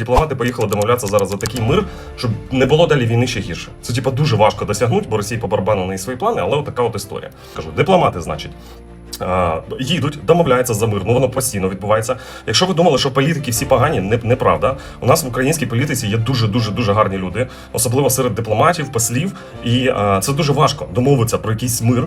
Дипломати поїхали домовлятися зараз за такий мир, щоб не було далі війни ще гірше. Це типа дуже важко досягнути, бо Росія по барабану на свої плани, але от така от історія. Кажу, дипломати, значить. Їдуть, домовляються за мир, ну воно постійно відбувається. Якщо ви думали, що політики всі погані, не, неправда. У нас в українській політиці є дуже дуже дуже гарні люди, особливо серед дипломатів, послів. І е, це дуже важко домовитися про якийсь мир,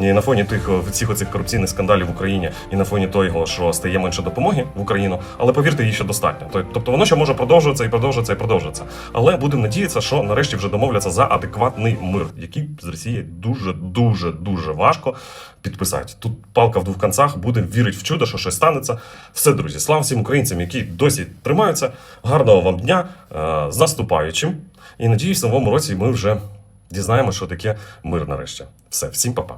І на фоні тих о, всіх оцих корупційних скандалів в Україні, і на фоні того, що стає менше допомоги в Україну, але повірте, її ще достатньо. Тоб- Тобто воно ще може продовжуватися і продовжуватися і продовжуватися. Але будемо надіятися, що нарешті вже домовляться за адекватний мир, який з Росії дуже дуже дуже важко підписати. Тут палка в двох концах, будемо вірити в чудо, що щось станеться. Все, друзі, слава всім українцям, які досі тримаються. Гарного вам дня е, з наступаючим. І надіюсь, в новому році ми вже дізнаємося, що таке мир нарешті. Все, всім па-па.